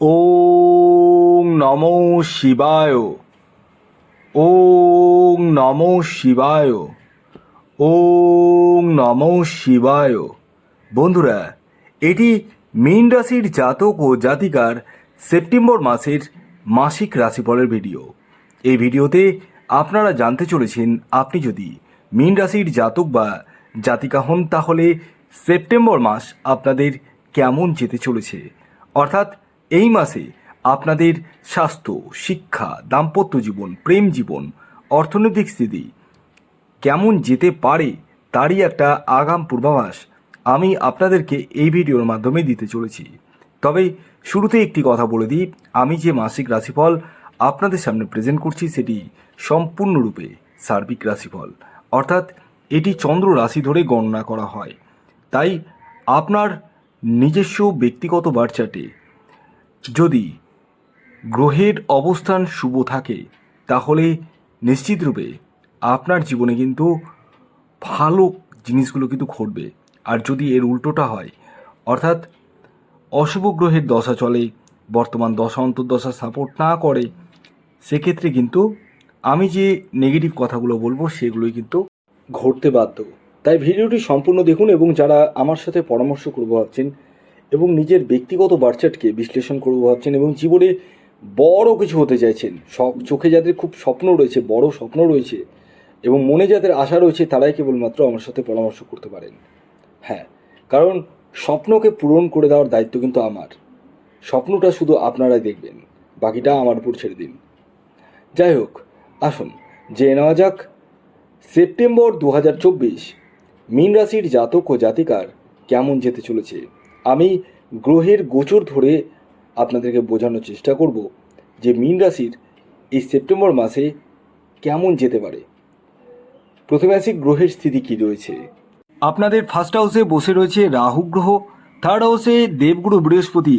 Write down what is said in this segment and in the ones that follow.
ওং নমো শিবায়। ওং নমো শিবায়। ওং নমো শিবায়। বন্ধুরা, এটি মীন রাশির জাতক ও জাতিকার সেপ্টেম্বর মাসের মাসিক রাশিফলের ভিডিও। এই ভিডিওতে আপনারা জানতে চলেছেন, আপনি যদি মীন রাশির জাতক বা জাতিকা হন, তাহলে সেপ্টেম্বর মাস আপনাদের কেমন যেতে চলেছে? অর্থাৎ এই মাসে আপনাদের স্বাস্থ্য, শিক্ষা, দাম্পত্য জীবন, প্রেম জীবন, অর্থনৈতিক স্থিতি কেমন যেতে পারে তারই একটা আগাম পূর্বাভাস আমি আপনাদেরকে এই ভিডিওর মাধ্যমে দিতে চলেছি। তবে শুরুতে একটি কথা বলে দিই, আমি যে মাসিক রাশিফল আপনাদের সামনে প্রেজেন্ট করছি সেটি সম্পূর্ণরূপে সার্বিক রাশিফল। অর্থাৎ এটি চন্দ্র রাশি ধরে গণনা করা হয়। তাই আপনার নিজস্ব ব্যক্তিগত বার্চাটে যদি গ্রহের অবস্থান শুভ থাকে, তাহলে নিশ্চিতরূপে আপনার জীবনে কিন্তু ভালো জিনিসগুলো কিন্তু ঘটবে। আর যদি এর উল্টোটা হয়, অর্থাৎ অশুভ গ্রহের দশা চলে, বর্তমান দশা অন্তর্দশা সাপোর্ট না করে, সেক্ষেত্রে কিন্তু আমি যে নেগেটিভ কথাগুলো বলব, সেগুলোই কিন্তু ঘটতে বাধ্য। তাই ভিডিওটি সম্পূর্ণ দেখুন এবং যারা আমার সাথে পরামর্শ করব ভাবছেন এবং নিজের ব্যক্তিগত বার্চাটকে বিশ্লেষণ করব ভাবছেন এবং জীবনে বড় কিছু হতে চাইছেন। সব চোখে যাদের খুব স্বপ্ন রয়েছে, বড় স্বপ্ন রয়েছে এবং মনে যাদের আশা রয়েছে, তারাই কেবলমাত্র আমার সাথে পরামর্শ করতে পারেন। হ্যাঁ কারণ স্বপ্নকে পূরণ করে দেওয়ার দায়িত্ব কিন্তু আমার। স্বপ্নটা শুধু আপনারাই দেখবেন, বাকিটা আমার উপর ছেড়ে দিন। যাই হোক, আসুন, জেনে নেওয়া যাক। সেপ্টেম্বর দু হাজার চব্বিশ, মীন রাশির জাতক ও জাতিকার কেমন যেতে চলেছে? আমি গ্রহের গোচর ধরে আপনাদেরকে বোঝানোর চেষ্টা করব যে মীন রাশির এই সেপ্টেম্বর মাসে কেমন যেতে পারে। প্রথমে আসি গ্রহের স্থিতি কী রয়েছে। আপনাদের ফার্স্ট হাউসে বসে রয়েছে রাহু গ্রহ থার্ড হাউসে দেবগুরু বৃহস্পতি।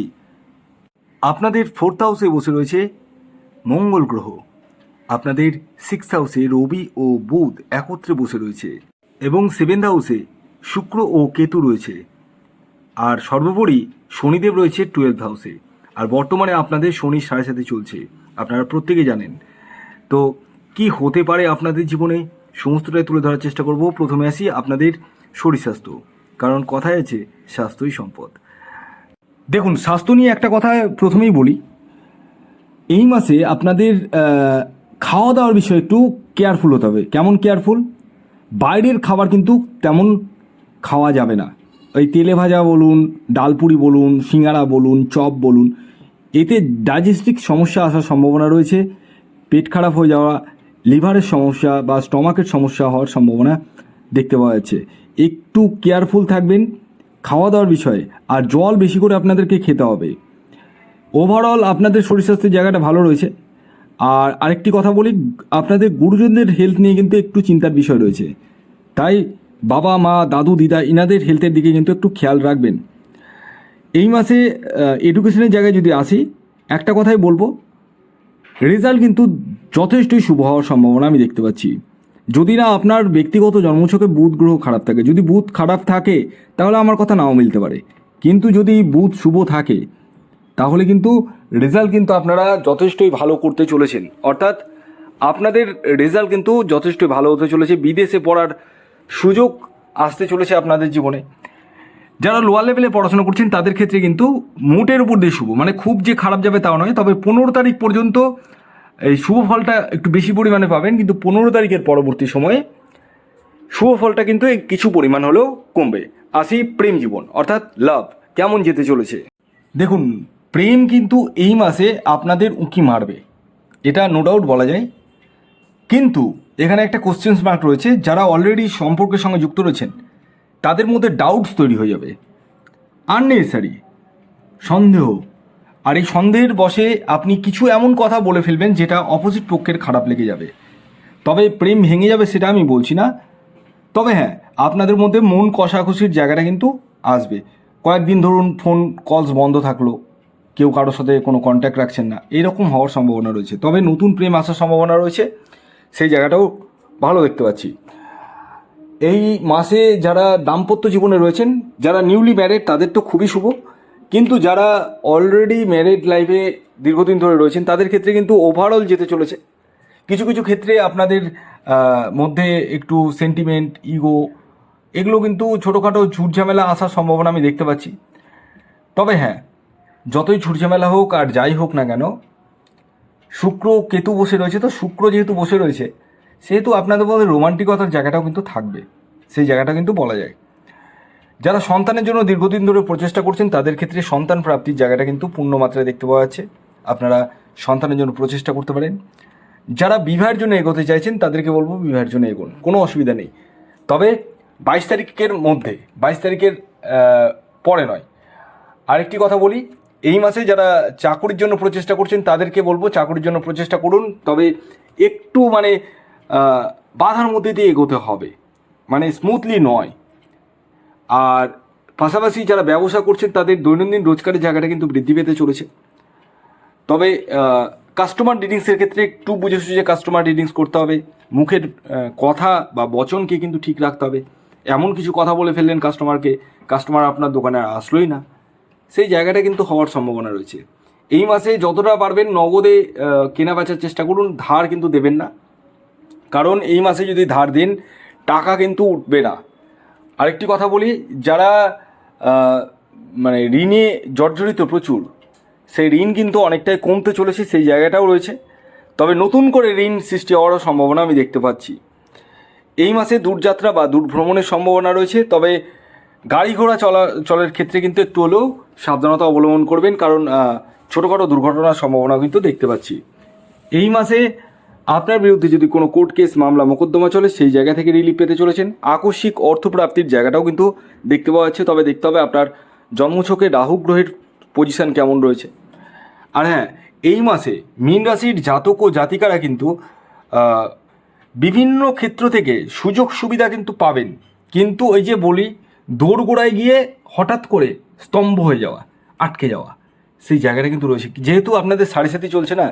আপনাদের ফোর্থ হাউসে বসে রয়েছে মঙ্গল গ্রহ। আপনাদের সিক্স হাউসে রবি ও বুধ একত্রে বসে রয়েছে এবং সেভেন্থ হাউসে শুক্র ও কেতু রয়েছে। আর সর্বোপরি শনিদেব রয়েছে টুয়েলভ হাউসে আর বর্তমানে আপনাদের শনি সাড়ে সাথে চলছে, আপনারা প্রত্যেকে জানেন। তো কি হতে পারে আপনাদের জীবনে? সমস্তটাই তুলে ধরার চেষ্টা করব। প্রথমে আসি আপনাদের শরীর স্বাস্থ্য। কারণ কথায় আছে, স্বাস্থ্যই সম্পদ। দেখুন, স্বাস্থ্য নিয়ে একটা কথা প্রথমেই বলি। এই মাসে আপনাদের খাওয়া দাওয়ার বিষয়ে একটু কেয়ারফুল হতে হবে। কেমন কেয়ারফুল বাইরের খাবার কিন্তু তেমন খাওয়া যাবে না। ওই তেলে ভাজা বলুন ডালপুরি বলুন, সিঙ্গারা বলুন, চপ বলুন, এতে ডাইজেস্টিক সমস্যা আসার সম্ভাবনা রয়েছে, পেট খারাপ হয়ে যাওয়া, লিভারের সমস্যা বা স্টমাকের সমস্যা হওয়ার সম্ভাবনা দেখতে পাওয়া যাচ্ছে। একটু কেয়ারফুল থাকবেন খাওয়া দাওয়ার বিষয়ে, আর জল বেশি করে আপনাদেরকে খেতে হবে। ওভারঅল আপনাদের শরীর স্বাস্থ্যের জায়গাটা ভালো রয়েছে। আর আরেকটি কথা বলি, আপনাদের গুরুজনদের হেলথ নিয়ে কিন্তু একটু চিন্তার বিষয় রয়েছে। তাই বাবা, মা, দাদু, দিদা, ইনাদের হেলথের দিকে কিন্তু একটু খেয়াল রাখবেন। এই মাসে এডুকেশনের জায়গায় যদি আসি, একটা কথাই বলব রেজাল্ট কিন্তু যথেষ্টই শুভ হওয়ার সম্ভাবনা আমি দেখতে পাচ্ছি। যদি না আপনার ব্যক্তিগত জন্মছকে বুধ গ্রহ খারাপ থাকে, যদি বুধ খারাপ থাকে, তাহলে আমার কথা নাও মিলতে পারে। কিন্তু যদি বুধ শুভ থাকে, তাহলে কিন্তু রেজাল্ট কিন্তু আপনারা যথেষ্টই ভালো করতে চলেছেন। অর্থাৎ আপনাদের রেজাল্ট কিন্তু যথেষ্টই ভালো হতে চলেছে। বিদেশে পড়ার সুযোগ আসতে চলেছে আপনাদের জীবনে। যারা লোয়ার লেভেলে পড়াশোনা করছেন, তাদের ক্ষেত্রে কিন্তু মোটের উপর দিয়ে শুভ। মানে খুব যে খারাপ যাবে তাও নয়, তবে পনেরো তারিখ পর্যন্ত এই শুভ ফলটা একটু বেশি পরিমাণে পাবেন, কিন্তু পনেরো তারিখের পরবর্তী সময়ে শুভ ফলটা কিন্তু কিছু পরিমাণ হলেও কমবে। আসি প্রেম জীবন, অর্থাৎ লাভ কেমন যেতে চলেছে? দেখুন, প্রেম কিন্তু এই মাসে আপনাদের উঁকি মারবে। এটা নো ডাউট বলা যায়। কিন্তু এখানে একটা কোশ্চেন্স মার্ক রয়েছে, যারা অলরেডি সম্পর্কের সঙ্গে যুক্ত রয়েছেন, তাদের মধ্যে ডাউটস তৈরি হয়ে যাবে। আননেসারি সন্দেহ। আর এই সন্দেহের বশে আপনি কিছু এমন কথা বলে ফেলবেন যেটা অপোজিট পক্ষের খারাপ লেগে যাবে। তবে প্রেম ভেঙে যাবে সেটা আমি বলছি না। তবে হ্যাঁ আপনাদের মধ্যে মন কষাকষির জায়গাটা কিন্তু আসবে। কয়েকদিন ধরুন ফোন কলস বন্ধ থাকল, কেউ কারোর সাথে কোনো কন্ট্যাক্ট রাখছেন না, এরকম হওয়ার সম্ভাবনা রয়েছে। তবে নতুন প্রেম আসার সম্ভাবনা রয়েছে। সেই জায়গাটাও ভালো দেখতে পাচ্ছি। এই মাসে যারা দাম্পত্য জীবনে রয়েছেন, যারা নিউলি ম্যারেড তাদের তো খুবই শুভ। কিন্তু যারা অলরেডি ম্যারিড লাইফে দীর্ঘদিন ধরে রয়েছেন, তাদের ক্ষেত্রে কিন্তু ওভারঅল যেতে চলেছে। কিছু কিছু ক্ষেত্রে আপনাদের মধ্যে একটু সেন্টিমেন্ট ইগো এগুলো কিন্তু ছোটোখাটো ঝুটঝামেলা আসার সম্ভাবনা আমি দেখতে পাচ্ছি। তবে হ্যাঁ যতই ঝুটঝামেলা হোক আর যাই হোক না কেন শুক্র কেতু বসে রয়েছে, তো শুক্র যেহেতু বসে রয়েছে, সেহেতু আপনাদের মধ্যে রোমান্টিকতার জায়গাটাও কিন্তু থাকবে, সেই জায়গাটা কিন্তু বলা যায়। যারা সন্তানের জন্য দীর্ঘদিন ধরে প্রচেষ্টা করছেন, তাদের ক্ষেত্রে সন্তান প্রাপ্তির জায়গাটা কিন্তু পূর্ণ মাত্রায় দেখতে পাওয়া যাচ্ছে। আপনারা সন্তানের জন্য প্রচেষ্টা করতে পারেন। যারা বিবাহের জন্য এগোতে চাইছেন, তাদেরকে বলব বিবাহের জন্য এগোন, কোনো অসুবিধা নেই। তবে বাইশ তারিখের মধ্যে, বাইশ তারিখের পরে নয়। আরেকটি কথা বলি এই মাসে যারা চাকরির জন্য প্রচেষ্টা করছেন, তাদেরকে বলব চাকরির জন্য প্রচেষ্টা করুন। তবে একটু মানে বাধার মধ্যে দিয়ে এগোতে হবে। মানে স্মুথলি নয়। আর পাশাপাশি যারা ব্যবসা করছেন, তাদের দৈনন্দিন রোজগারের জায়গাটা কিন্তু বৃদ্ধি পেতে চলেছে। তবে কাস্টমার ডিলিংসের ক্ষেত্রে একটু বুঝে সুঝে কাস্টমার ডিলিংস করতে হবে। মুখের কথা বা বচনকে কিন্তু ঠিক রাখতে হবে। এমন কিছু কথা বলে ফেললেন কাস্টমারকে কাস্টমার আপনার দোকানে আসলোই না। সেই জায়গাটা কিন্তু হওয়ার সম্ভাবনা রয়েছে। এই মাসে যতটা পারবেন নগদে কেনা বেচার চেষ্টা করুন, ধার কিন্তু দেবেন না। কারণ এই মাসে যদি ধার দেন, টাকা কিন্তু উঠবে না। আরেকটি কথা বলি, যারা মানে ঋণে জর্জরিত প্রচুর, সেই ঋণ কিন্তু অনেকটাই কমতে চলেছে, সেই জায়গাটাও রয়েছে। তবে নতুন করে ঋণ সৃষ্টি হওয়ারও সম্ভাবনা আমি দেখতে পাচ্ছি। এই মাসে দূরযাত্রা বা দূর ভ্রমণের সম্ভাবনা রয়েছে, তবে গাড়ি ঘোড়া চলা, চলের ক্ষেত্রে কিন্তু একটু হলেও সাবধানতা অবলম্বন করবেন, কারণ ছোটোখাটো দুর্ঘটনার সম্ভাবনা কিন্তু দেখতে পাচ্ছি। এই মাসে আপনার বিরুদ্ধে যদি কোনো কোর্ট কেস মামলা মোকদ্দমা চলে, সেই জায়গা থেকে রিলিফ পেতে চলেছেন। আকস্মিক অর্থপ্রাপ্তির জায়গাটাও কিন্তু দেখতে পাওয়া যাচ্ছে, তবে দেখতে হবে আপনার জন্মছকে রাহু গ্রহের পজিশন কেমন রয়েছে। আর হ্যাঁ এই মাসে মীন রাশির জাতক ও জাতিকারা কিন্তু বিভিন্ন ক্ষেত্র থেকে সুযোগ সুবিধা কিন্তু পাবেন। কিন্তু ওই যে বলি দোরগোড়ায় গিয়ে হঠাৎ করে স্তম্ভ হয়ে যাওয়া, আটকে যাওয়া, সেই জায়গাটা কিন্তু রয়েছে। যেহেতু আপনাদের সাড়ে সাথে চলছে না,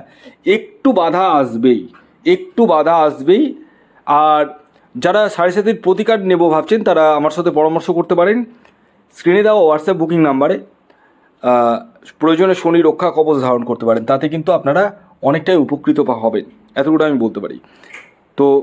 একটু বাধা আসবেই, একটু বাধা আসবেই। আর যারা সাড়ে সাথের প্রতিকার নেব ভাবছেন, তারা আমার সাথে পরামর্শ করতে পারেন। স্ক্রিনে দেওয়া হোয়াটসঅ্যাপ বুকিং নাম্বারে প্রয়োজনে শনি রক্ষা কবচ ধারণ করতে পারেন। তাতে কিন্তু আপনারা অনেকটাই উপকৃত হবেন। এতটুকু আমি বলতে পারি। তো